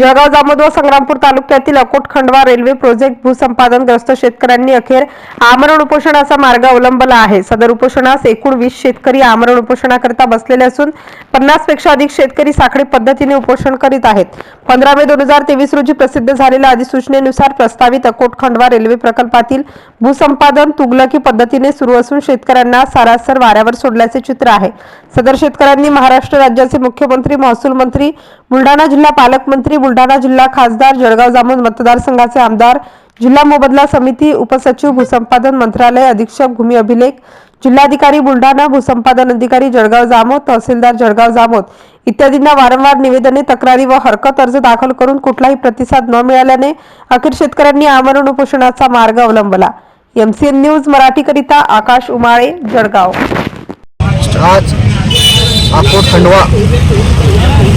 जळगाव जामोद व संग्रामपूर तालुक्यातील Akot Khandwa railway project भूसंपादनग्रस्त शेतकऱ्यांनी अखेर आमरण उपोषणाचा मार्ग अवलंबला आहे. सदर उपोषणास एकूण वीस शेतकरी आमरण उपोषणाकरिता बसलेले असून पन्नासपेक्षा अधिक शेतकरी साखळी पद्धतीने उपोषण करीत आहेत. पंधरा मे दोन हजार तेवीस रोजी प्रसिद्ध झालेल्या अधिसूचनेनुसार प्रस्तावित अकोट खंडवा रेल्वे प्रकल्पातील भूसंपादन तुगलकी पद्धतीने सुरू असून शेतकऱ्यांना सारासर वाऱ्यावर सोडल्याचे चित्र आहे. सदर शेतकऱ्यांनी महाराष्ट्र राज्याचे मुख्यमंत्री महसूल मंत्री बुलढाणा जिल्हा पालकमंत्री बुलढाणा जिल्हा खासदार जळगाव जामोद मतदारसंघाचे आमदार जिल्हा मोबदला समिती उपसचिव भूसंपादन मंत्रालय अधीक्षक भूमी अभिलेख जिल्हाधिकारी बुलढाणा भूसंपादन अधिकारी जळगाव जामोद तहसीलदार जळगाव जामोद इत्यादींना वारंवार निवेदने तक्रारी व हरकत अर्ज दाखल करून कुठलाही प्रतिसाद न मिळाल्याने अखेर शेतकऱ्यांनी आमरण उपोषणाचा मार्ग अवलंबला. एमसीएन न्यूज मराठीकरिता आकाश उमाळे जळगाव. आज अकोट खंडवा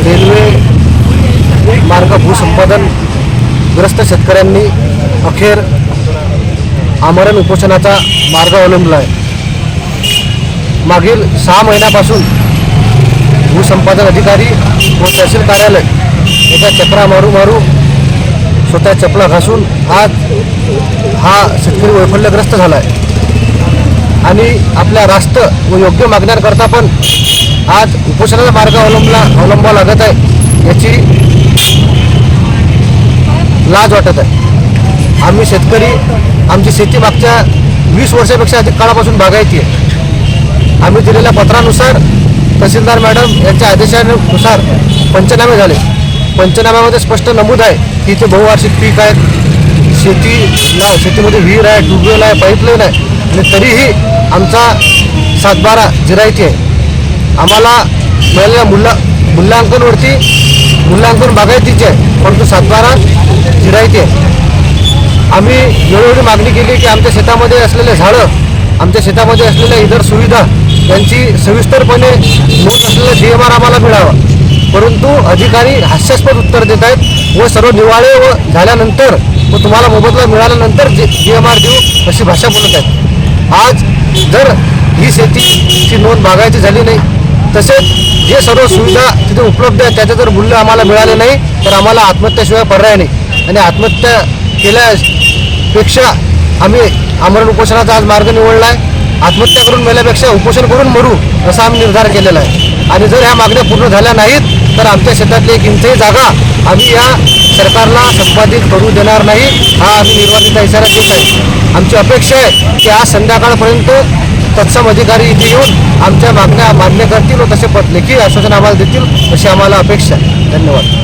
रेल्वे मार्ग भूसंपादन ग्रस्त शेतकऱ्यांनी अखेर आमरण उपोषणाचा मार्ग अवलंबला आहे. मागील सहा महिन्यापासून भूसंपादन अधिकारी व तहसील कार्यालय एका चक्रा मारू मारू स्वतः चपला घासून आज हा शेतकरी वैफल्यग्रस्त झाला आहे. आणि आपल्या रास्त व योग्य मागण्यांकरता पण आज उपोषणाचा मार्ग अवलंबला अवलंबावा लागत आहे याची लाज वाटत आहे. आम्ही शेतकरी आमची शेती मागच्या वीस वर्षापेक्षा अधिक काळापासून बागायती आहे. आम्ही दिलेल्या पत्रानुसार तहसीलदार मॅडम यांच्या आदेशानुसार पंचनामे झाले. पंचनाम्यामध्ये स्पष्ट नमूद आहे की इथे बहुवार्षिक पीक आहेत. शेतीला शेतीमध्ये विहीर आहे ट्यूबवेल आहे पाईपलाईन आहे. आणि तरीही आमचा सातबारा जिरायती आहे. आम्हाला मिळालेल्या मूल्य मूल्यांकनवरती मूल्यांकन बागायतीचे आहे परंतु सातबारा जिरायती आहे. आम्ही वेळोवेळी मागणी केली की आमच्या शेतामध्ये असलेले झाडं आमच्या शेतामध्ये असलेल्या इतर सुविधा यांची सविस्तरपणे नोंद असलेला डी एम आर आम्हाला मिळावा. परंतु अधिकारी हास्यास्पद उत्तर देत आहेत व सर्व निवाळे व झाल्यानंतर व तुम्हाला मोबदला मिळाल्यानंतर जे डी एम आर देऊ अशी भाषा बोलत आहेत. आज जर ही शेतीची नोंद बागायची झाली नाही तसेच जे सर्व सुविधा तिथे उपलब्ध आहेत त्याचं जर मूल्य आम्हाला मिळाले नाही तर आम्हाला आत्महत्याशिवाय पर्याय नाही. आणि आत्महत्या केल्यापेक्षा आम्ही आमरण उपोषणाचा आज मार्ग निवडला आहे आत्महत्या करून मेल्यापेक्षा उपोषण करून मरू असा आम्ही निर्धार केलेला आहे. आणि जर ह्या मागण्या पूर्ण झाल्या नाहीत तर आमच्या शेतातली एक इंचही जागा आम्ही या सरकारला संपादित करू देणार नाही हा आम्ही निर्वाचित इशारा देत आहे. आमची अपेक्षा आहे की आज संध्याकाळपर्यंत तत्सम अधिकारी इथे येऊन आमच्या मागण्या मान्य करतील व तसे पद लेखी आश्वासन आम्हाला देतील अशी आम्हाला अपेक्षा आहे. धन्यवाद.